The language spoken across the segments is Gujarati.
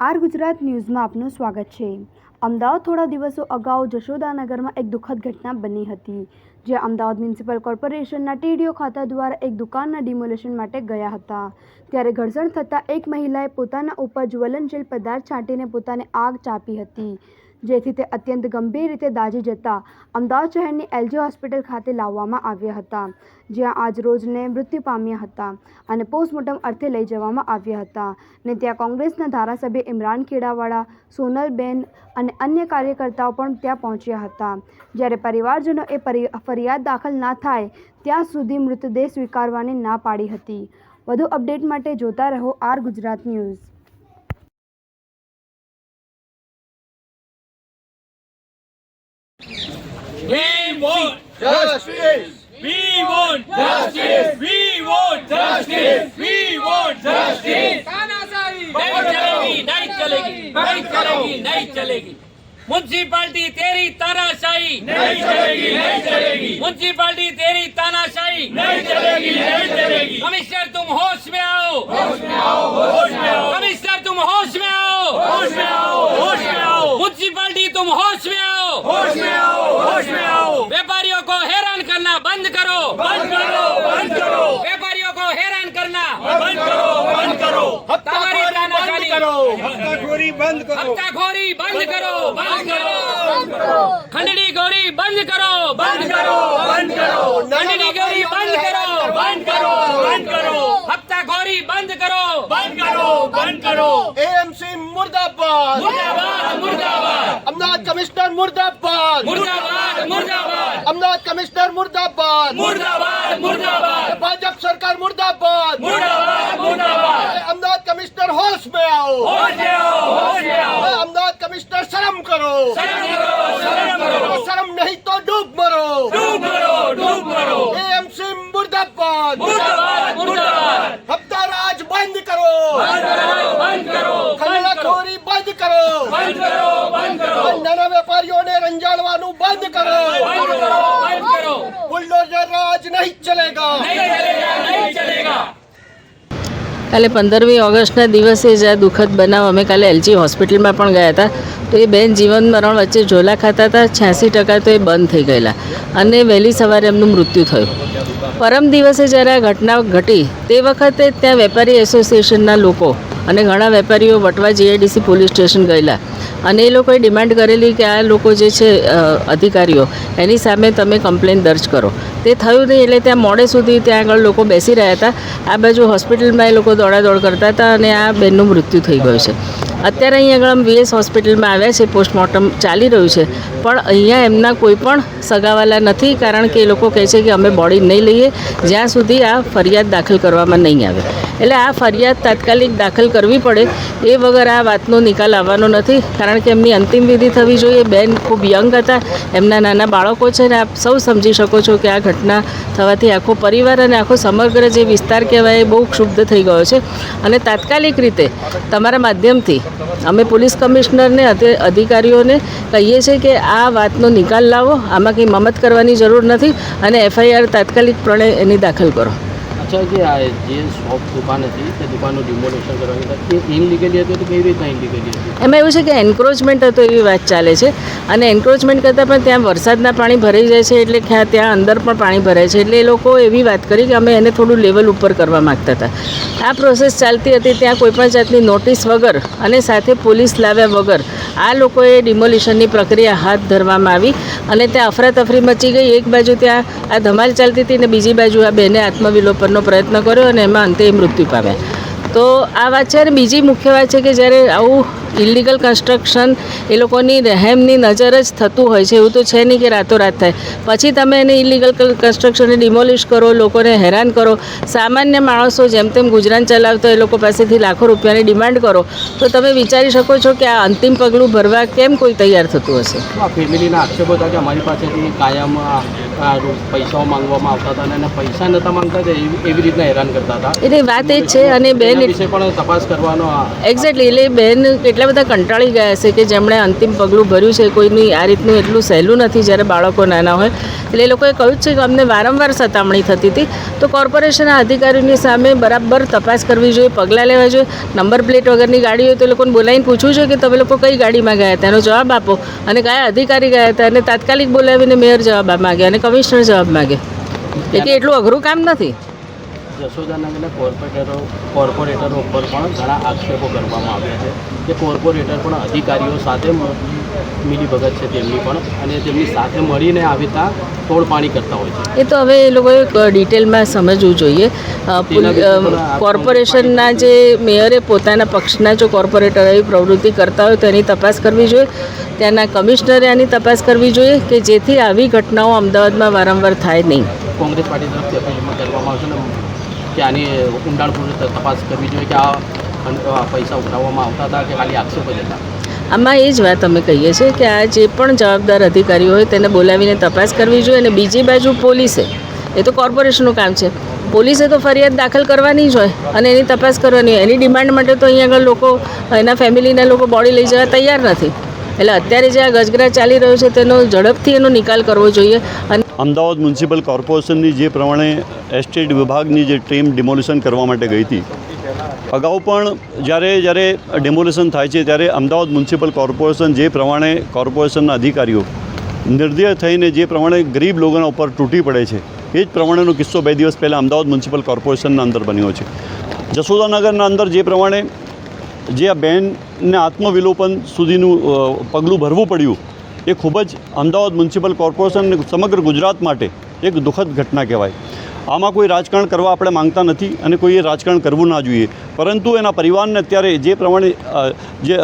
આર ગુજરાત ન્યૂઝમાં આપનું સ્વાગત છે. અમદાવાદ થોડા દિવસો અગાઉ જશોદાનગરમાં એક દુઃખદ ઘટના બની હતી જે અમદાવાદ મ્યુનિસિપલ કોર્પોરેશનના ટીડીઓ ખાતા દ્વારા એક દુકાનના ડિમોલેશન માટે ગયા હતા. ત્યારે ઘર્ષણ થતાં એક મહિલાએ પોતાના ઉપર જ્વલનશીલ પદાર્થ છાંટીને પોતાને આગ ચાપી હતી. જેથી તે અત્યંત ગંભીર રીતે દાઝી જતા અમદાવાદ શહેરની એલજી હોસ્પિટલ ખાતે લાવવામાં આવ્યા હતા, જ્યાં આજ રોજને મૃત્યુ પામ્યા હતા અને પોસ્ટમોર્ટમ અર્થે લઈ જવામાં આવ્યા હતા. ને ત્યાં કોંગ્રેસના ધારાસભ્ય ઇમરાન ખેડાવાળા, સોનલબેન અને અન્ય કાર્યકર્તાઓ પણ ત્યાં પહોંચ્યા હતા. જ્યારે પરિવારજનો એ ફરિયાદ દાખલ ના થાય, ત્યાં સુધી મૃતદેહ સ્વીકારવાની ના પાડી હતી. વધુ અપડેટ માટે જોતા રહો R Gujarat news We want Justice! We want justice. We want justice. We want justice. नहीं चलेगी नहीं चलेगी नहीं चलेगी नहीं चलेगी म्यूनसिपालिटी तेरी तानाशाही नहीं चलेगी नहीं चलेगी म्यूनसिपालिटी तेरी तानाशाही नहीं चलेगी नहीं चलेगी कमिश्नर तुम होश में आओ होश में आओ होश में आओ कमिश्नर तुम होश में आओ होश में आओ होश में आओ म्यूनसिपालिटी तुम होश में आओ होश में करना बंद करो बंद करो बंद करो व्यापारियों को हैरान करना बंद करो बंद करो हफ्तावारी तानाशाही करो हफ्ताखोरी बंद करो हफ्ताखोरी बंद करो बंद करो खंडनी गौरी बंद करो बंद करो बंद करो खंडनी गौरी बंद करो बंद करो बंद करो हफ्ताखोरी बंद करो बंद करो बंद करो एएमसी मुर्दाबाद मुर्दाबाद कमिश्नर मुर्दाबाद। मुर्दाबाद मुर्दाबाद। अमदाद कमिश्नर मुर्दाबाद। मुर्दाबाद मुर्दाबाद। भाजपा सरकार मुर्दाबाद। मुर्दाबाद मुर्दाबाद। अमदाद कमिश्नर होश में आओ होश में आओ होश में आओ अमदाद कमिश्नर शर्म करो। शर्म करो शर्म करो। शर्म नहीं तो डूब मरो। डूब मरो डूब मरो। एएमसी मुर्दाबाद। मुर्दाबाद मुर्दाबाद। हफ़्ता राज बंद करो। बंद करो बंद करो। खाना खोरी बंद करो। बंद करो। નહીં ચલેગા નહીં ચલેગા નહીં ચલેગા કાલે પંદરમી ઓગસ્ટના દિવસે જ આ દુઃખદ બનાવ અમે કાલે એલજી હોસ્પિટલમાં પણ ગયા હતા. તો એ બેન જીવન મરણ વચ્ચે ઝોલા ખાતા હતા છ્યાસી ટકા તો એ બંધ થઈ ગયેલા. અને વહેલી સવારે એમનું મૃત્યુ થયું. પરમ દિવસે જ્યારે આ ઘટના ઘટી તે વખતે ત્યાં વેપારી એસોસિએશનના લોકો અને ઘણા વેપારીઓ વટવા જીઆઈડીસી પોલીસ સ્ટેશન ગયેલા. અને એ લોકોએ ડિમાન્ડ કરેલી કે આ લોકો જે છે અધિકારીઓ, એની સામે તમે કમ્પ્લેન દર્જ કરો. તે થયું નહીં એટલે ત્યાં મોડે સુધી ત્યાં આગળ લોકો બેસી રહ્યા હતા. આ બાજુ હોસ્પિટલમાં એ લોકો દોડાદોડ કરતા હતા અને આ બેનનું મૃત્યુ થઈ ગયું છે. અત્યારે અહીં આગળ વીએસ હોસ્પિટલમાં આવ્યા છે, પોસ્ટમોર્ટમ ચાલી રહ્યું છે. પણ અહીંયા એમના કોઈ પણ સગાવાલા નથી, કારણ કે એ લોકો કહે છે કે અમે બોડી નહીં લઈએ, જ્યાં સુધી આ ફરિયાદ દાખલ કરવામાં નહીં આવે. એટલે આ ફરિયાદ તાત્કાલિક દાખલ કરવી પડે. એ વગર આ વાતનો નિકાલ આવવાનો નથી. કારણ કે એમની અંતિમ વિધિ થવી જોઈએ. બેન ખૂબ યંગ હતા. એમના નાના બાળકો છે ને આપ સૌ સમજી શકો છો કે આ ઘટના થવાથી આખો પરિવાર અને આખો સમગ્ર જે વિસ્તાર કહેવાય એ બહુ ક્ષુબ્ધ થઈ ગયો છે. અને તાત્કાલિક રીતે તમારા માધ્યમથી અમે પોલીસ કમિશનરને અધિકારીઓને કહીએ છીએ કે આ વાતનો નિકાલ લાવો. આમાં કંઈ મમત કરવાની જરૂર નથી અને એફઆઈઆર તાત્કાલિક પ્રણે એની દાખલ કરો. અચ્છા જે આ જે શોપ દુકાન હતી, તે દુકાનનું ડિમોલેશન કરવાની હતી. એ ઇનલીગલી હતી તો કેવી રીતના ઇનલીગલી હતી? એમાં એવું છે કે એન્ક્રોચમેન્ટ હતો એવી વાત ચાલે છે. અને એન્ક્રોચમેન્ટ કરતાં પણ ત્યાં વરસાદના પાણી ભરાઈ જાય છે એટલે ત્યાં અંદર પણ પાણી ભરાય છે. એટલે એ લોકો એવી વાત કરી કે અમે એને થોડું લેવલ ઉપર કરવા માગતા હતા. આ પ્રોસેસ ચાલતી હતી ત્યાં કોઈપણ જાતની નોટિસ વગર અને સાથે પોલીસ લાવ્યા વગર આ લોકોએ ડિમોલિશનની પ્રક્રિયા હાથ ધરવામાં આવી અને ત્યાં અફરાતફરી મચી ગઈ. એક બાજુ ત્યાં આ ધમાલ ચાલતી હતી ને બીજી બાજુ આ બેને આત્મવિલોપનનો પ્રયત્ન કર્યો અને એમાં અંતે મૃત્યુ પામ્યા. તો આ વાત છે અને બીજી મુખ્ય વાત છે કે જ્યારે આવું ઇલીગલ કન્સ્ટ્રક્શન એ લોકોની રહેમની નજર જ થતું હોય છે એવું તો છે નહીં કે રાતોરાત થાય. પછી તમે એને ઇલીગલ કન્સ્ટ્રક્શનને ડિમોલિશ કરો લોકોને હેરાન કરો સામાન્ય માણસો જેમ તેમ ગુજરાન ચલાવતો એ લોકો પાસેથી લાખો રૂપિયાની ડિમાન્ડ કરો તો તમે વિચારી શકો છો કે આ અંતિમ પગલું ભરવા કેમ કોઈ તૈયાર થતું હશે? ફેમિલીના આક્ષેપો હતા કે અમારી પાસેથી કાયમ પૈસાઓ માંગવામાં આવતા હતા અને પૈસા નહોતા માંગતા હતા એવી રીતના હેરાન કરતા હતા. એટલે વાત એ જ છે અને બેન પણ તપાસ કરવાનો એક્ઝેક્ટલી એટલે બેન કેટલા બધા કંટાળી ગયા હશે કે જેમણે અંતિમ પગલું ભર્યું છે, કોઈની આ રીતનું એટલું સહેલું નથી જ્યારે બાળકો નાના હોય. એટલે એ લોકોએ કહ્યું છે કે અમને વારંવાર સતામણી થતી હતી. તો કોર્પોરેશનના અધિકારીઓની સામે બરાબર તપાસ કરવી જોઈએ, પગલાં લેવા જોઈએ. નંબર પ્લેટ વગરની ગાડી હોય તો એ લોકોને બોલાવીને પૂછવું જોઈએ કે તમે લોકો કઈ ગાડીમાં ગયા હતા, એનો જવાબ આપો. અને કયા અધિકારી ગયા હતા અને તાત્કાલિક બોલાવીને મેયર જવાબ માગ્યા અને કમિશનર જવાબ માગે. એટલે એટલું અઘરું કામ નથી. જશોદાનગરના કોર્પોરેટરો કોર્પોરેટરો ઉપર પણ ઘણા આક્ષેપો કરવામાં આવ્યા છે કે કોર્પોરેટર પણ અધિકારીઓ સાથે મિલીભગત છે તેમની પણ અને તેમની સાથે મળીને આવી રીતના તોડપાણી કરતા હોય છે. એ તો હવે એ લોકોએ ડિટેલમાં સમજવું જોઈએ. કોર્પોરેશનના જે મેયરે પોતાના પક્ષના જો કોર્પોરેટર એવી પ્રવૃત્તિ કરતા હોય તો એની તપાસ કરવી જોઈએ. ત્યાંના કમિશનરે આની તપાસ કરવી જોઈએ કે જેથી આવી ઘટનાઓ અમદાવાદમાં વારંવાર થાય નહીં. કોંગ્રેસ પાર્ટી તરફથી કરવામાં આવશે ને? કે આની ઊંડાણપૂર્વક તપાસ કરવી જોઈએ કે આ પૈસા ઉઠાવવામાં આવતા હતા કે ખાલી આક્ષેપો જ હતા આમાં એ જ વાત અમે કહીએ છીએ કે આ જે પણ જવાબદાર અધિકારીઓ હોય તેને બોલાવીને તપાસ કરવી જોઈએ અને બીજી બાજુ પોલીસે, એ તો કોર્પોરેશનનું કામ છે, પોલીસે તો ફરિયાદ દાખલ કરવાની જ હોય અને એની તપાસ કરવાની હોય. એની ડિમાન્ડ માટે તો અહીંયા આગળ લોકો, એના ફેમિલીના લોકો બોડી લઈ જવા તૈયાર નથી. એટલે અત્યારે જે આ ગજગરા ચાલી રહ્યો છે, તેનો ઝડપથી એનો નિકાલ કરવો જોઈએ અને અમદાવાદ મ્યુનિસિપલ કોર્પોરેશનની જે પ્રમાણે એસ્ટેટ વિભાગની જે ટીમ ડિમોલિશન કરવા માટે ગઈ હતી. અગાઉ પણ જ્યારે જ્યારે ડિમોલિશન થાય છે, ત્યારે અમદાવાદ મ્યુનિસિપલ કોર્પોરેશન જે પ્રમાણે કોર્પોરેશનના અધિકારીઓ નિર્દય થઈને જે પ્રમાણે ગરીબ લોકોના ઉપર તૂટી પડે છે, એ જ પ્રમાણેનો કિસ્સો બે દિવસ પહેલાં અમદાવાદ મ્યુનિસિપલ કોર્પોરેશનના અંદર બન્યો છે. જશોદાનગરના અંદર જે પ્રમાણે જે આ બેનને આત્મવિલોપન સુધીનું પગલું ભરવું પડ્યું, એ ખૂબ જ અમદાવાદ મ્યુનિસિપલ કોર્પોરેશન અને સમગ્ર ગુજરાત માટે એક દુઃખદ ઘટના કહેવાય. આમાં કોઈ રાજકારણ કરવા આપણે માંગતા નથી અને કોઈએ રાજકારણ કરવું ના જોઈએ. પરંતુ એના પરિવારને અત્યારે જે પ્રમાણે જે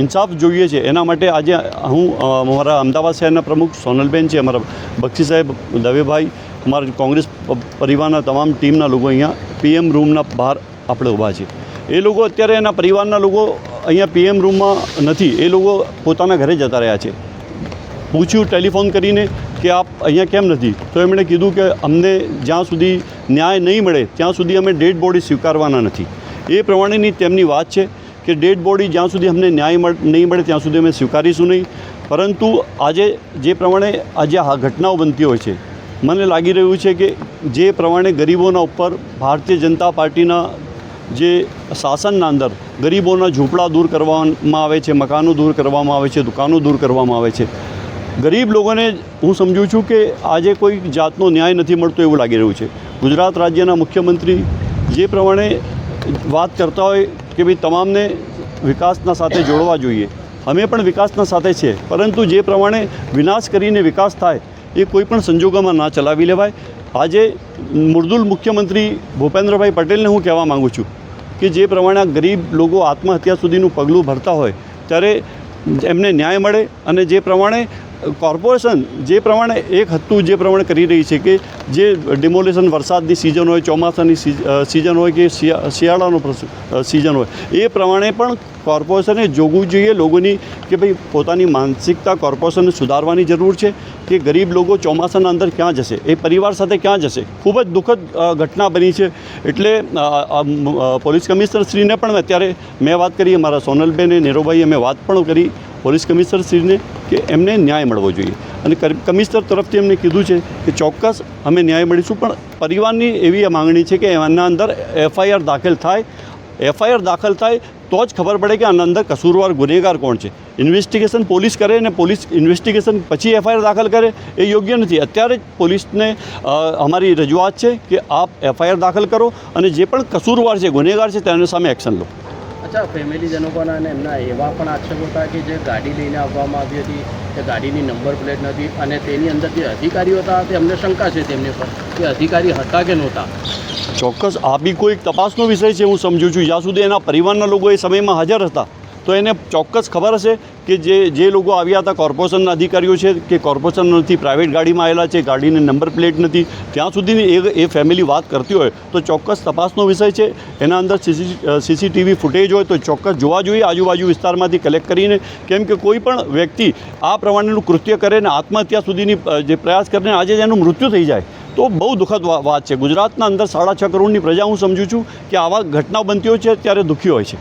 ઇન્સાફ જોઈએ છે, એના માટે આજે હું અમારા અમદાવાદ શહેરના પ્રમુખ સોનલબેન છે, અમારા બક્ષી સાહેબ દવેભાઈ, અમારા કોંગ્રેસ પરિવારના તમામ ટીમના લોકો અહીંયા પીએમ રૂમના બહાર આપણે ઊભા છે. એ લોકો અત્યારે એના પરિવારના લોકો અહીંયા પીએમ રૂમમાં નથી. એ લોકો પોતાના ઘરે જતા રહ્યા છે. પૂછ્યું, ટેલિફોન કરીને કે આપ અહીંયા કેમ નથી? તો એમણે કીધું કે અમને જ્યાં સુધી ન્યાય નહીં મળે, ત્યાં સુધી અમે ડેડ બોડી સ્વીકારવાના નથી. એ પ્રમાણેની તેમની વાત છે કે ડેડ બોડી જ્યાં સુધી અમને ન્યાય નહીં મળે, ત્યાં સુધી અમે સ્વીકારીશું નહીં. પરંતુ આજે જે પ્રમાણે આજે આ ઘટનાઓ બનતી હોય છે, મને લાગી રહ્યું છે કે જે પ્રમાણે ગરીબોના ઉપર ભારતીય જનતા પાર્ટીના જે શાસનના અંદર ગરીબોના ઝૂંપડા દૂર કરવામાં આવે છે, મકાનો દૂર કરવામાં આવે છે, દુકાનો દૂર કરવામાં આવે છે. ગરીબ લોકોને હું સમજું છું કે આજે કોઈ જાતનો ન્યાય નથી મળતો એવું લાગી રહ્યું છે. ગુજરાત રાજ્યના મુખ્યમંત્રી જે પ્રમાણે વાત કરતા હોય કે ભાઈ તમામને વિકાસના સાથે જોડવા જોઈએ. અમે પણ વિકાસના સાથે છે, પરંતુ જે પ્રમાણે વિનાશ કરીને વિકાસ થાય એ કોઈ પણ સંજોગોમાં ના ચલાવી લેવાય. આજે મૃદુલ મુખ્યમંત્રી ભૂપેન્દ્રભાઈ પટેલને હું કહેવા માગું છું કે જે પ્રમાણે ગરીબ લોકો આત્મહત્યા સુધીનું પગલું ભરતા હોય, ત્યારે એમને ન્યાય મળે અને જે પ્રમાણે કોર્પોરેશન જે પ્રમાણે એક હતું જે પ્રમાણે કરી રહી છે કે જે ડિમોલેશન વરસાદની સિઝન હોય, ચોમાસાની સિઝન હોય કે શિયાળાનો સિઝન હોય, એ પ્રમાણે પણ કોર્પોરેશને જોગવું જોઈએ લોકોની કે ભાઈ પોતાની માનસિકતા કોર્પોરેશનને સુધારવાની જરૂર છે કે ગરીબ લોકો ચોમાસાના અંદર ક્યાં જશે, એ પરિવાર સાથે ક્યાં જશે. ખૂબ જ દુઃખદ ઘટના બની છે. એટલે પોલીસ કમિશનરશ્રીને પણ અત્યારે મેં વાત કરી, અમારા સોનલબેન નેરોભાઈએ મેં વાત પણ કરી. પોલીસ કમિશનરશ્રીને કે એમને ન્યાય મળવો જોઈએ. અને કમિશનર તરફથી એમને કીધું છે કે ચોક્કસ અમે ન્યાય મળીશું, પણ પરિવારની એવી માંગણી છે કે એના અંદર એફઆઈઆર દાખલ થાય. એફઆઈઆર દાખલ થાય તો જ ખબર પડે કે આના અંદર કસૂરવાર ગુનેગાર કોણ છે. ઇન્વેસ્ટિગેશન પોલીસ કરે અને પોલીસ ઇન્વેસ્ટિગેશન પછી એફઆઈઆર દાખલ કરે એ યોગ્ય નથી. અત્યારે જ પોલીસને અમારી રજૂઆત છે કે આપ એફઆઈઆર દાખલ કરો અને જે પણ કસૂરવાર છે, ગુનેગાર છે, તેની સામે એક્શન લો. અચ્છા ફેમિલીજનકોના અને એમના એવા પણ આક્ષેપો હતા કે જે ગાડી લઈને આવવામાં આવી હતી તે ગાડીની નંબર પ્લેટ નથી અને તેની અંદર જે અધિકારીઓ હતા તે અમને શંકા છે તેમની પર કે અધિકારી હતા કે નહોતા? ચોક્કસ, આ બી કોઈ તપાસનો વિષય છે, હું સમજુ છું. જ્યાં સુધી એના પરિવારના લોકો એ સમયમાં હાજર હતા તો એને ચોક્કસ ખબર હશે કે જે જે લોકો આવ્યા હતા કોર્પોરેશનના અધિકારીઓ છે કે કોર્પોરેશન નથી પ્રાઇવેટ ગાડીમાં આવેલા છે, ગાડીની નંબર પ્લેટ નથી, ત્યાં સુધીની એ ફેમિલી વાત કરતી હોય તો ચોક્કસ તપાસનો વિષય છે. એના અંદર સીસીટીવી ફૂટેજ હોય તો ચોક્કસ જોવા જોઈએ. આજુબાજુ વિસ્તારમાંથી કલેક્ટ કરીને કેમ કે કોઈ પણ વ્યક્તિ આ પ્રમાણેનું કૃત્ય કરે ને આત્મહત્યા સુધીની જે પ્રયાસ કરીને આજે એનું મૃત્યુ થઈ જાય. તો બહુ દુઃખદ વાત છે. ગુજરાતના અંદર સાડા છ કરોડની પ્રજા હું સમજું છું કે આવા ઘટના બનતી હોય છે, ત્યારે દુઃખી હોય છે.